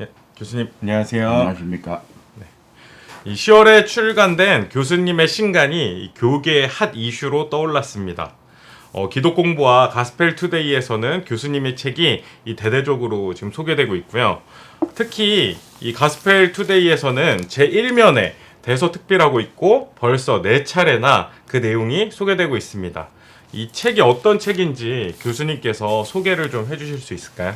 예, 교수님 안녕하세요. 안녕하십니까. 이 10월에 출간된 교수님의 신간이 이 교계의 핫 이슈로 떠올랐습니다. 어, 기독 공부와 가스펠 투데이에서는 교수님의 책이 이 대대적으로 지금 소개되고 있고요. 특히 이 가스펠 투데이에서는 제 1면에 대서특필하고 있고 벌써 네 차례나 그 내용이 소개되고 있습니다. 이 책이 어떤 책인지 교수님께서 소개를 좀 해주실 수 있을까요?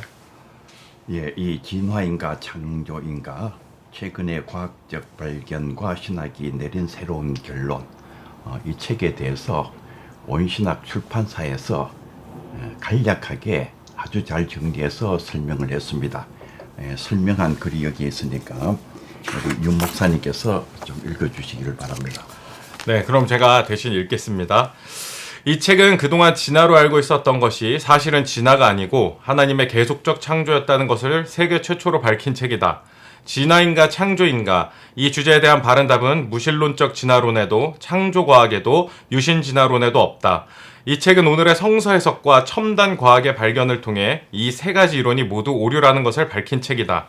예, 이 진화인가 창조인가 최근의 과학적 발견과 신학이 내린 새로운 결론 어, 이 책에 대해서 원신학 출판사에서 에, 간략하게 아주 잘 정리해서 설명을 했습니다. 에, 설명한 글이 여기 있으니까 우리 윤 목사님께서 좀 읽어주시기를 바랍니다. 네, 그럼 제가 대신 읽겠습니다. 이 책은 그동안 진화로 알고 있었던 것이 사실은 진화가 아니고 하나님의 계속적 창조였다는 것을 세계 최초로 밝힌 책이다. 진화인가 창조인가 이 주제에 대한 바른 답은 무신론적 진화론에도 창조과학에도 유신 진화론에도 없다. 이 책은 오늘의 성서 해석과 첨단 과학의 발견을 통해 이 세 가지 이론이 모두 오류라는 것을 밝힌 책이다.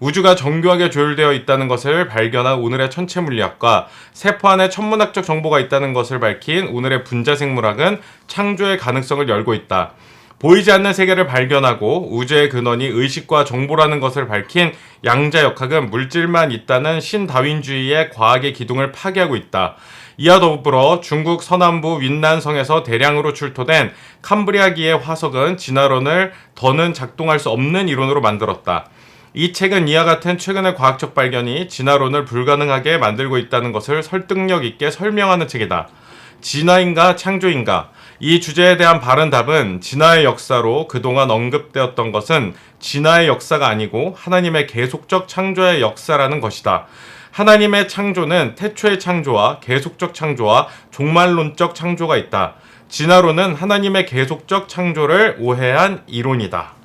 우주가 정교하게 조율되어 있다는 것을 발견한 오늘의 천체 물리학과 세포 안에 천문학적 정보가 있다는 것을 밝힌 오늘의 분자 생물학은 창조의 가능성을 열고 있다. 보이지 않는 세계를 발견하고 우주의 근원이 의식과 정보라는 것을 밝힌 양자역학은 물질만 있다는 신다윈주의의 과학의 기둥을 파괴하고 있다. 이와 더불어 중국 서남부 윈난성에서 대량으로 출토된 캄브리아기의 화석은 진화론을 더는 작동할 수 없는 이론으로 만들었다. 이 책은 이와 같은 최근의 과학적 발견이 진화론을 불가능하게 만들고 있다는 것을 설득력 있게 설명하는 책이다. 진화인가 창조인가? 이 주제에 대한 바른 답은 진화의 역사로 그동안 언급되었던 것은 진화의 역사가 아니고 하나님의 계속적 창조의 역사라는 것이다. 하나님의 창조는 태초의 창조와 계속적 창조와 종말론적 창조가 있다. 진화론은 하나님의 계속적 창조를 오해한 이론이다.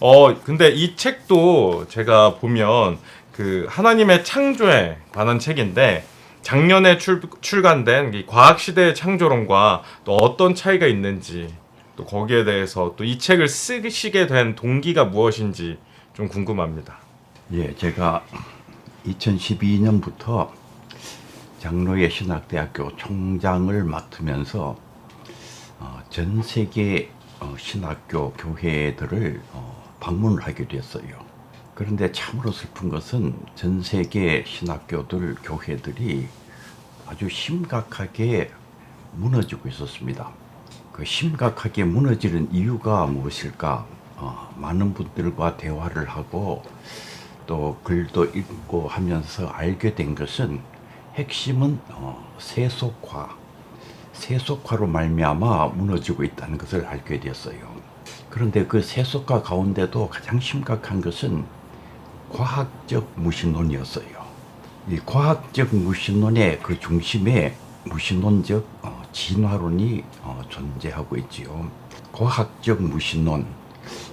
어, 근데 이 책도 제가 보면 그 하나님의 창조에 관한 책인데 작년에 출, 출간된 이 과학 시대의 창조론과 또 어떤 차이가 있는지 또 거기에 대해서 또 이 책을 쓰시게 된 동기가 무엇인지 좀 궁금합니다. 예, 제가 2012년부터 장로의 신학대학교 총장을 맡으면서 어, 전 세계 어, 신학교 교회들을 어, 방문을 하게 됐어요. 그런데 참으로 슬픈 것은 전 세계 신학교들 교회들이 아주 심각하게 무너지고 있었습니다. 그 심각하게 무너지는 이유가 무엇일까? 어, 많은 분들과 대화를 하고 또 글도 읽고 하면서 알게 된 것은 핵심은 어, 세속화, 세속화로 말미암아 무너지고 있다는 것을 알게 되었어요. 그런데 그 세속화 가운데도 가장 심각한 것은 과학적 무신론이었어요. 이 과학적 무신론의 그 중심에 무신론적 어, 진화론이 어, 존재하고 있지요. 과학적 무신론,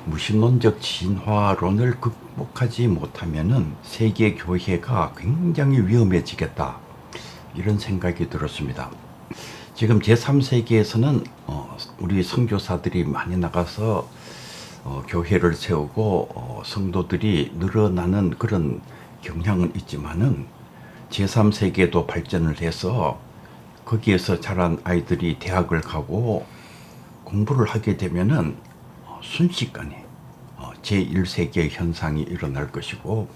무신론적 진화론을 극복하지 못하면은 세계 교회가 굉장히 위험해지겠다 이런 생각이 들었습니다. 지금 제3세기에서는 어, 우리 선교사들이 많이 나가서 어, 교회를 세우고 어, 성도들이 늘어나는 그런 경향은 있지만은 제3세기에도 발전을 해서 거기에서 자란 아이들이 대학을 가고 공부를 하게 되면은 어, 순식간에 어, 제1세기의 현상이 일어날 것이고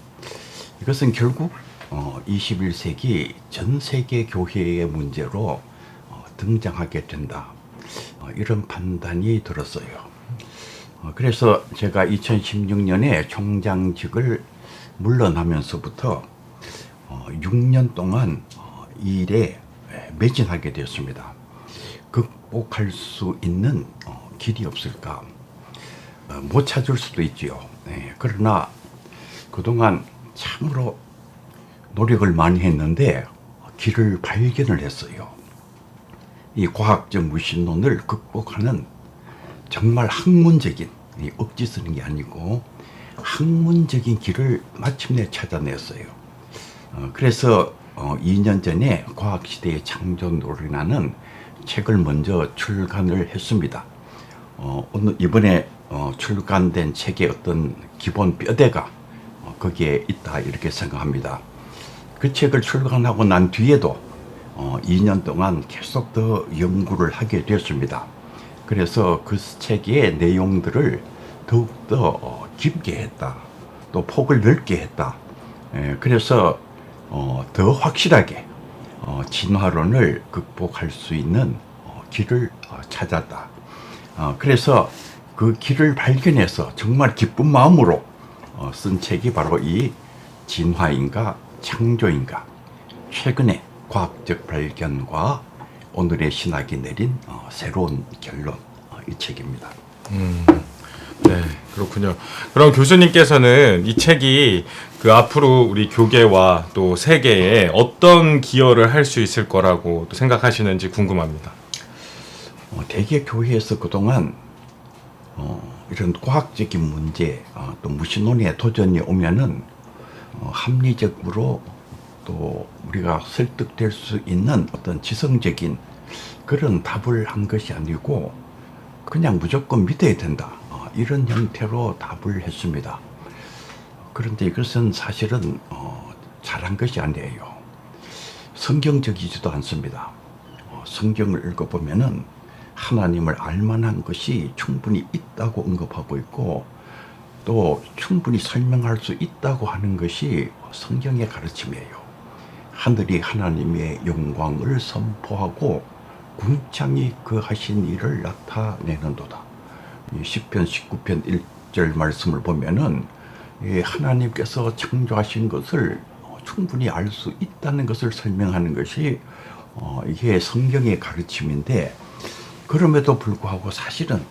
이것은 결국 어, 21세기 전 세계 교회의 문제로 어, 등장하게 된다. 어, 이런 판단이 들었어요. 어, 그래서 제가 2016년에 총장직을 물러나면서부터 어, 6년 동안 어, 이 일에 매진하게 되었습니다. 극복할 수 있는 어, 길이 없을까? 어, 못 찾을 수도 있지요. 네, 그러나 그동안 참으로 노력을 많이 했는데 길을 발견을 했어요. 이 과학적 무신론을 극복하는 정말 학문적인 이 억지 쓰는 게 아니고 학문적인 길을 마침내 찾아냈어요. 어, 그래서 어, 2년 전에 과학시대의 창조론이라는 책을 먼저 출간을 했습니다. 어, 오늘 이번에 어, 출간된 책의 어떤 기본 뼈대가 어, 거기에 있다 이렇게 생각합니다. 그 책을 출간하고 난 뒤에도 어, 2년 동안 계속 더 연구를 하게 되었습니다. 그래서 그 책의 내용들을 더욱더 어, 깊게 했다. 또 폭을 넓게 했다. 예, 그래서 어, 더 확실하게 어, 진화론을 극복할 수 있는 어, 길을 어, 찾았다. 어, 그래서 그 길을 발견해서 정말 기쁜 마음으로 어, 쓴 책이 바로 이 진화인가 창조인가 최근의 과학적 발견과 오늘의 신학이 내린 어, 새로운 결론 어, 이 책입니다. 네, 그렇군요. 그럼 교수님께서는 이 책이 그 앞으로 우리 교계와 또 세계에 어떤 기여를 할 수 있을 거라고 또 생각하시는지 궁금합니다. 어, 대개 교회에서 그동안 어, 이런 과학적인 문제 어, 또 무신론의 도전이 오면은 어, 합리적으로 또 우리가 설득될 수 있는 어떤 지성적인 그런 답을 한 것이 아니고 그냥 무조건 믿어야 된다 어, 이런 형태로 답을 했습니다. 그런데 이것은 사실은 어, 잘한 것이 아니에요. 성경적이지도 않습니다. 어, 성경을 읽어보면은 하나님을 알만한 것이 충분히 있다고 언급하고 있고 또 충분히 설명할 수 있다고 하는 것이 성경의 가르침이에요. 하늘이 하나님의 영광을 선포하고 궁창이 그 하신 일을 나타내는도다. 이 시편 19편 1절 말씀을 보면은 이 하나님께서 창조하신 것을 어, 충분히 알 수 있다는 것을 설명하는 것이 어, 이게 성경의 가르침인데 그럼에도 불구하고 사실은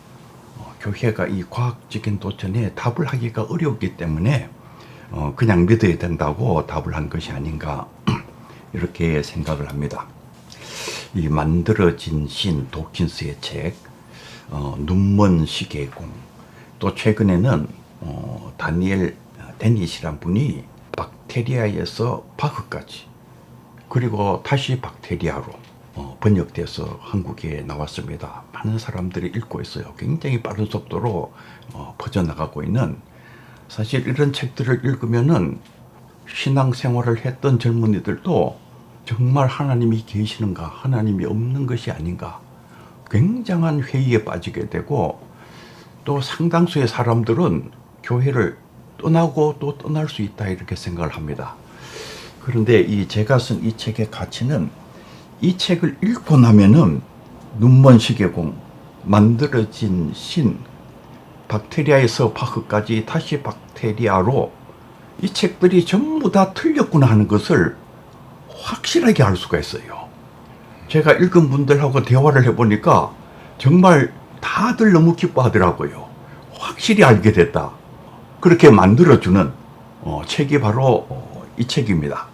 어, 교회가 이 과학적인 도전에 답을 하기가 어렵기 때문에 어, 그냥 믿어야 된다고 답을 한 것이 아닌가 이렇게 생각을 합니다. 이 만들어진 신 도킨스의 책 어, 눈먼 시계공 또 최근에는 어, 다니엘 데니시란 분이 박테리아에서 바흐까지 그리고 다시 박테리아로 어, 번역돼서 한국에 나왔습니다. 많은 사람들이 읽고 있어요. 굉장히 빠른 속도로 어, 퍼져나가고 있는 사실 이런 책들을 읽으면은 신앙생활을 했던 젊은이들도 정말 하나님이 계시는가, 하나님이 없는 것이 아닌가, 굉장한 회의에 빠지게 되고 또 상당수의 사람들은 교회를 떠나고 또 떠날 수 있다 이렇게 생각을 합니다. 그런데 이 제가 쓴 이 책의 가치는 이 책을 읽고 나면은 눈먼 시계공, 만들어진 신, 박테리아에서 파크까지 다시 박테리아로 이 책들이 전부 다 틀렸구나 하는 것을 확실하게 알 수가 있어요. 제가 읽은 분들하고 대화를 해보니까 정말 다들 너무 기뻐하더라고요. 확실히 알게 됐다. 그렇게 만들어주는 어, 책이 바로 어, 이 책입니다.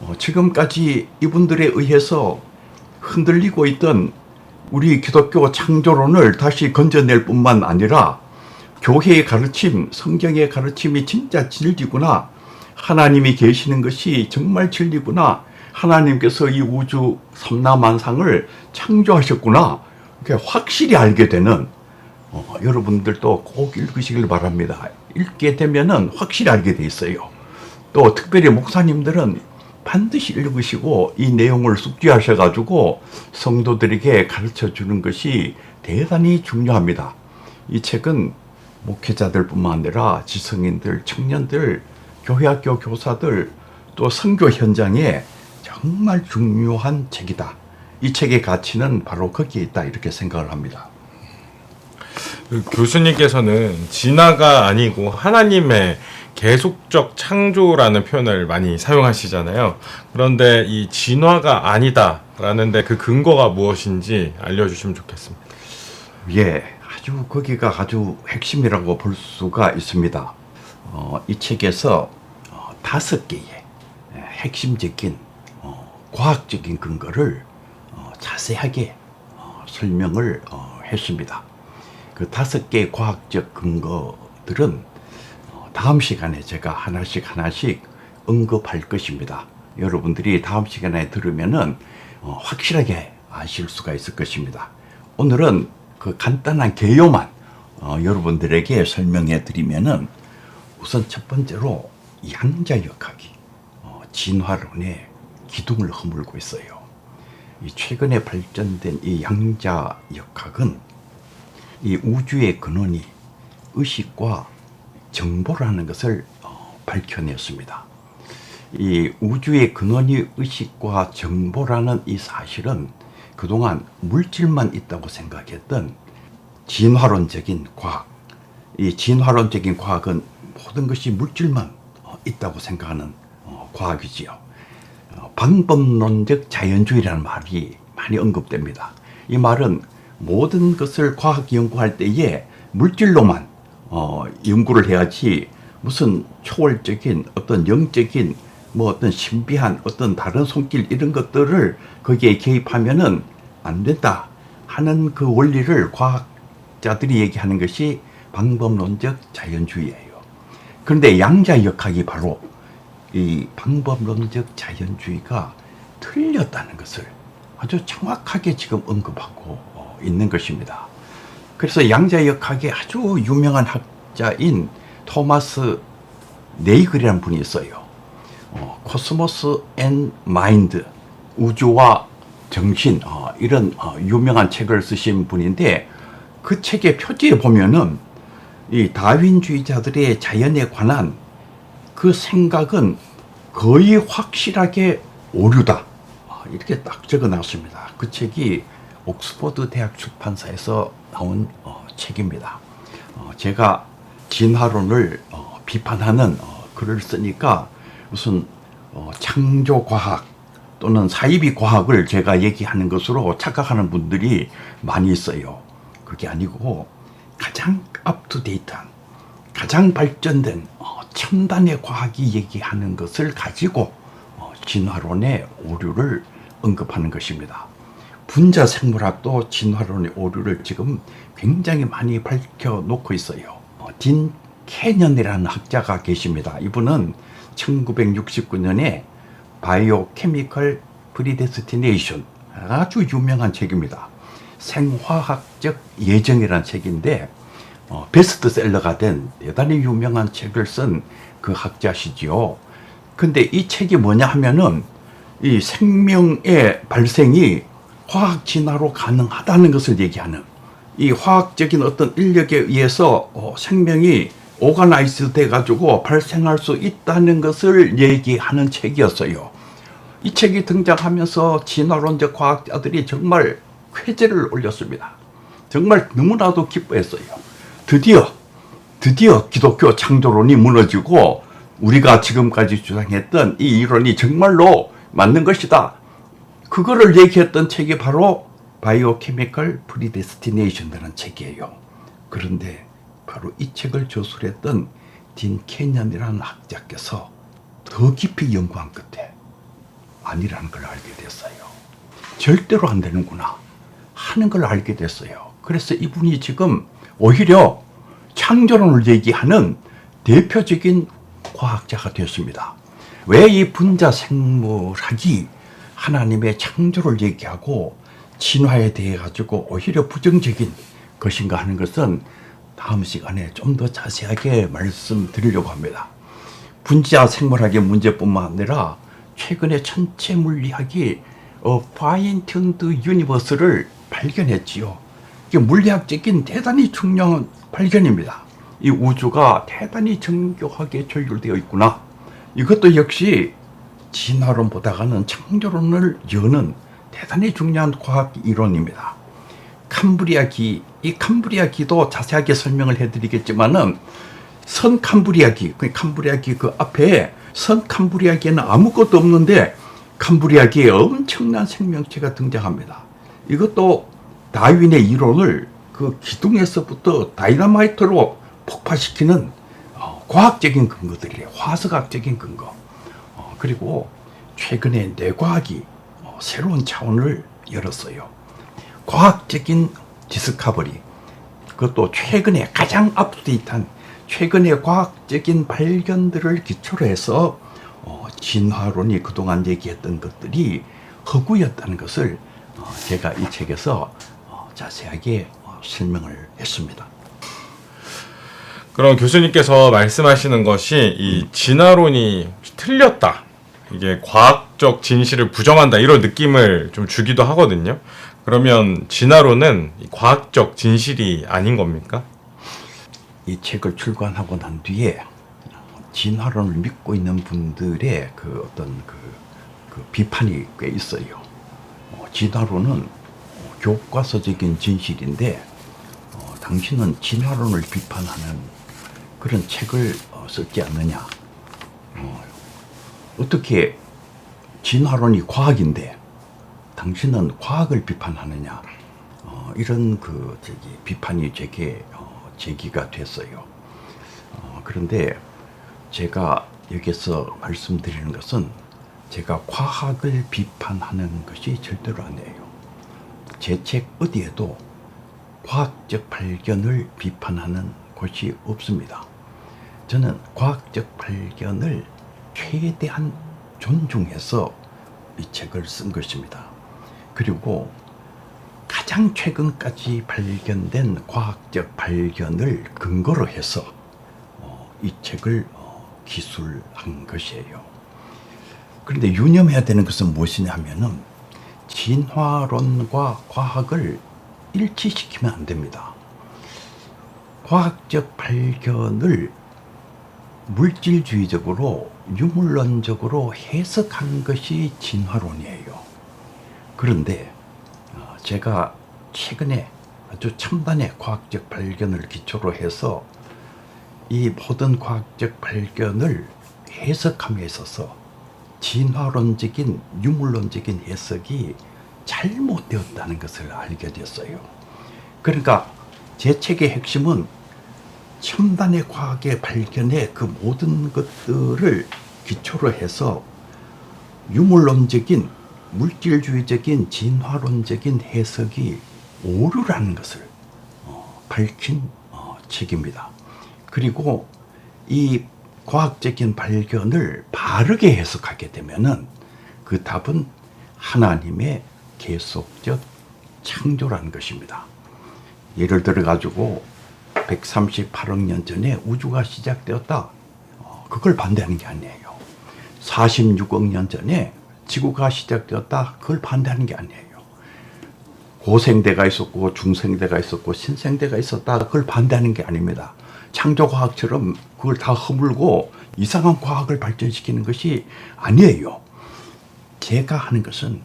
어, 지금까지 이분들에 의해서 흔들리고 있던 우리 기독교 창조론을 다시 건져낼 뿐만 아니라 교회의 가르침, 성경의 가르침이 진짜 진리구나. 하나님이 계시는 것이 정말 진리구나. 하나님께서 이 우주 삼라만상을 창조하셨구나. 이렇게 확실히 알게 되는 어, 여러분들도 꼭 읽으시길 바랍니다. 읽게 되면은 확실히 알게 돼 있어요. 또 특별히 목사님들은 반드시 읽으시고 이 내용을 숙지하셔가지고 성도들에게 가르쳐 주는 것이 대단히 중요합니다. 이 책은 목회자들뿐만 아니라 지성인들, 청년들, 교회학교 교사들, 또 선교 현장에 정말 중요한 책이다. 이 책의 가치는 바로 거기에 있다 이렇게 생각을 합니다. 그 교수님께서는 진화가 아니고 하나님의 계속적 창조라는 표현을 많이 사용하시잖아요. 그런데 이 진화가 아니다라는데 그 근거가 무엇인지 알려주시면 좋겠습니다. 예, 아주 거기가 아주 핵심이라고 볼 수가 있습니다. 어, 이 책에서 어, 다섯 개의 예, 핵심적인 어, 과학적인 근거를 어, 자세하게 어, 설명을 어, 했습니다. 그 다섯 개의 과학적 근거들은 어, 다음 시간에 제가 하나씩 하나씩 언급할 것입니다. 여러분들이 다음 시간에 들으면은 어, 확실하게 아실 수가 있을 것입니다. 오늘은 그 간단한 개요만 어, 여러분들에게 설명해 드리면은 우선 첫 번째로 양자역학이 어, 진화론의 기둥을 허물고 있어요. 이 최근에 발전된 이 양자역학은 이 우주의 근원이 의식과 정보라는 것을 어, 밝혀냈습니다. 이 우주의 근원이 의식과 정보라는 이 사실은 그동안 물질만 있다고 생각했던 진화론적인 과학, 이 진화론적인 과학은 모든 것이 물질만 어, 있다고 생각하는 어, 과학이지요. 어, 방법론적 자연주의라는 말이 많이 언급됩니다. 이 말은 모든 것을 과학 연구할 때에 물질로만 어, 연구를 해야지 무슨 초월적인 어떤 영적인 뭐 어떤 신비한 어떤 다른 손길 이런 것들을 거기에 개입하면은 안 된다 하는 그 원리를 과학자들이 얘기하는 것이 방법론적 자연주의예요. 그런데 양자역학이 바로 이 방법론적 자연주의가 틀렸다는 것을 아주 정확하게 지금 언급하고 어, 있는 것입니다. 그래서 양자역학의 아주 유명한 학자인 토마스 네이글이라는 분이 있어요. 어, 코스모스 앤 마인드 우주와 정신 어, 이런 어, 유명한 책을 쓰신 분인데 그 책의 표지에 보면은 이 다윈주의자들의 자연에 관한 그 생각은 거의 확실하게 오류다. 아, 이렇게 딱 적어 놨습니다. 그 책이 옥스퍼드 대학 출판사에서 나온 어, 책입니다. 어, 제가 진화론을 어, 비판하는 어, 글을 쓰니까 무슨 어, 창조 과학 또는 사이비 과학을 제가 얘기하는 것으로 착각하는 분들이 많이 있어요. 그게 아니고 가장 업투데이트한 가장 발전된 어, 첨단의 과학이 얘기하는 것을 가지고 어, 진화론의 오류를 언급하는 것입니다. 분자 생물학도 진화론의 오류를 지금 굉장히 많이 밝혀 놓고 있어요. 어, 딘 캐년이라는 학자가 계십니다. 이분은 1969년에 바이오 케미컬 프리데스티네이션 아주 유명한 책입니다. 생화학적 예정이라는 책인데 어, 베스트셀러가 된 대단히 유명한 책을 쓴 그 학자시지요. 근데 이 책이 뭐냐 하면은 이 생명의 발생이 화학 진화로 가능하다는 것을 얘기하는 이 화학적인 어떤 인력에 의해서 어, 생명이 오가나이즈 돼 가지고 발생할 수 있다는 것을 얘기하는 책이었어요. 이 책이 등장하면서 진화론적 과학자들이 정말 쾌재를 올렸습니다. 정말 너무나도 기뻐했어요. 드디어 드디어 기독교 창조론이 무너지고 우리가 지금까지 주장했던 이 이론이 정말로 맞는 것이다. 그거를 얘기했던 책이 바로 바이오케미컬 프리데스티네이션이라는 책이에요. 그런데 바로 이 책을 저술했던 딘 캐년이라는 학자께서 더 깊이 연구한 끝에 아니라는 걸 알게 됐어요. 절대로 안 되는구나 하는 걸 알게 됐어요. 그래서 이분이 지금 오히려 창조론을 얘기하는 대표적인 과학자가 되었습니다. 왜 이 분자 생물학이 하나님의 창조를 얘기하고 진화에 대해 가지고 오히려 부정적인 것인가 하는 것은 다음 시간에 좀 더 자세하게 말씀드리려고 합니다. 분자 생물학의 문제뿐만 아니라 최근에 천체 물리학이 어, 파인튠드 유니버스를 발견했지요. 이게 물리학적인 대단히 중요한 발견입니다. 이 우주가 대단히 정교하게 조율되어 있구나. 이것도 역시 진화론 보다가는 창조론을 여는 대단히 중요한 과학 이론입니다. 캄브리아기, 이 캄브리아기도 자세하게 설명을 해드리겠지만은 선 캄브리아기, 그 캄브리아기 그 앞에 선 캄브리아기에는 아무것도 없는데 캄브리아기에 엄청난 생명체가 등장합니다. 이것도 다윈의 이론을 그 기둥에서부터 다이너마이트로 폭파시키는 어, 과학적인 근거들이에요. 화석학적인 근거. 어, 그리고 최근에 뇌과학이 어, 새로운 차원을 열었어요. 과학적인 디스커버리. 그것도 최근에 가장 업데이트한 최근의 과학적인 발견들을 기초로 해서 어, 진화론이 그동안 얘기했던 것들이 허구였다는 것을 어, 제가 이 책에서 어, 자세하게 어, 설명을 했습니다. 그럼 교수님께서 말씀하시는 것이 이 진화론이 틀렸다. 이게 과학적 진실을 부정한다. 이런 느낌을 좀 주기도 하거든요. 그러면 진화론은 이 과학적 진실이 아닌 겁니까? 이 책을 출간하고 난 뒤에 진화론을 믿고 있는 분들의 그 어떤 그, 그 비판이 꽤 있어요. 어, 진화론은 어, 교과서적인 진실인데 어, 당신은 진화론을 비판하는 그런 책을 어, 썼지 않느냐. 어, 어떻게 진화론이 과학인데 당신은 과학을 비판하느냐. 어, 이런 그 저기 비판이 제게 어, 제기가 됐어요. 어, 그런데 제가 여기서 말씀드리는 것은 제가 과학을 비판하는 것이 절대로 아니에요. 제 책 어디에도 과학적 발견을 비판하는 곳이 없습니다. 저는 과학적 발견을 최대한 존중해서 이 책을 쓴 것입니다. 그리고 가장 최근까지 발견된 과학적 발견을 근거로 해서 어, 이 책을 어, 기술한 것이에요. 그런데 유념해야 되는 것은 무엇이냐 하면은 진화론과 과학을 일치시키면 안 됩니다. 과학적 발견을 물질주의적으로 유물론적으로 해석한 것이 진화론이에요. 그런데 어, 제가 최근에 아주 첨단의 과학적 발견을 기초로 해서 이 모든 과학적 발견을 해석함에 있어서 진화론적인 유물론적인 해석이 잘못되었다는 것을 알게 됐어요. 그러니까 제 책의 핵심은 첨단의 과학의 발견에 그 모든 것들을 기초로 해서 유물론적인 물질주의적인 진화론적인 해석이 오류라는 것을 어, 밝힌 어, 책입니다. 그리고 이 과학적인 발견을 바르게 해석하게 되면은 그 답은 하나님의 계속적 창조라는 것입니다. 예를 들어 가지고 138억 년 전에 우주가 시작되었다. 어, 그걸 반대하는 게 아니에요. 46억 년 전에 지구가 시작되었다. 그걸 반대하는 게 아니에요. 고생대가 있었고 중생대가 있었고 신생대가 있었다. 그걸 반대하는 게 아닙니다. 창조과학처럼 그걸 다 허물고 이상한 과학을 발전시키는 것이 아니에요. 제가 하는 것은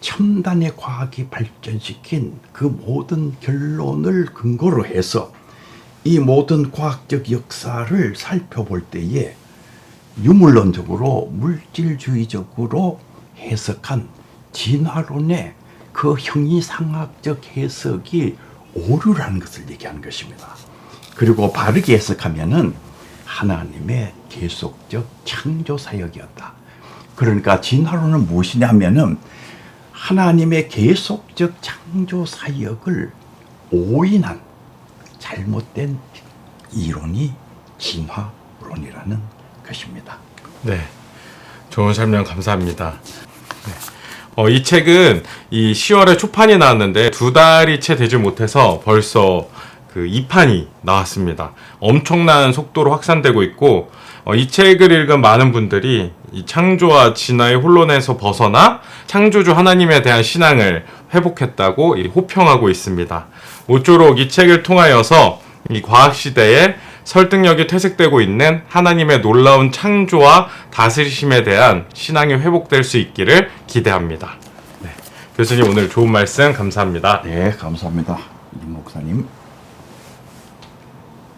첨단의 과학이 발전시킨 그 모든 결론을 근거로 해서 이 모든 과학적 역사를 살펴볼 때에 유물론적으로 물질주의적으로 해석한 진화론의 그 형이상학적 해석이 오류라는 것을 얘기하는 것입니다. 그리고 바르게 해석하면은 하나님의 계속적 창조 사역이었다. 그러니까 진화론은 무엇이냐면은 하나님의 계속적 창조 사역을 오인한 잘못된 이론이 진화론이라는 것입니다. 네. 좋은 설명 감사합니다. 네. 어, 이 책은 이 10월에 초판이 나왔는데 두 달이 채 되지 못해서 벌써 그 2판이 나왔습니다. 엄청난 속도로 확산되고 있고 어, 이 책을 읽은 많은 분들이 이 창조와 진화의 혼론에서 벗어나 창조주 하나님에 대한 신앙을 회복했다고 이 호평하고 있습니다. 모쪼록 이 책을 통하여서 이 과학 시대에 설득력이 퇴색되고 있는 하나님의 놀라운 창조와 다스리심에 대한 신앙이 회복될 수 있기를 기대합니다. 네. 교수님 오늘 좋은 말씀 감사합니다. 네, 감사합니다. 이 목사님.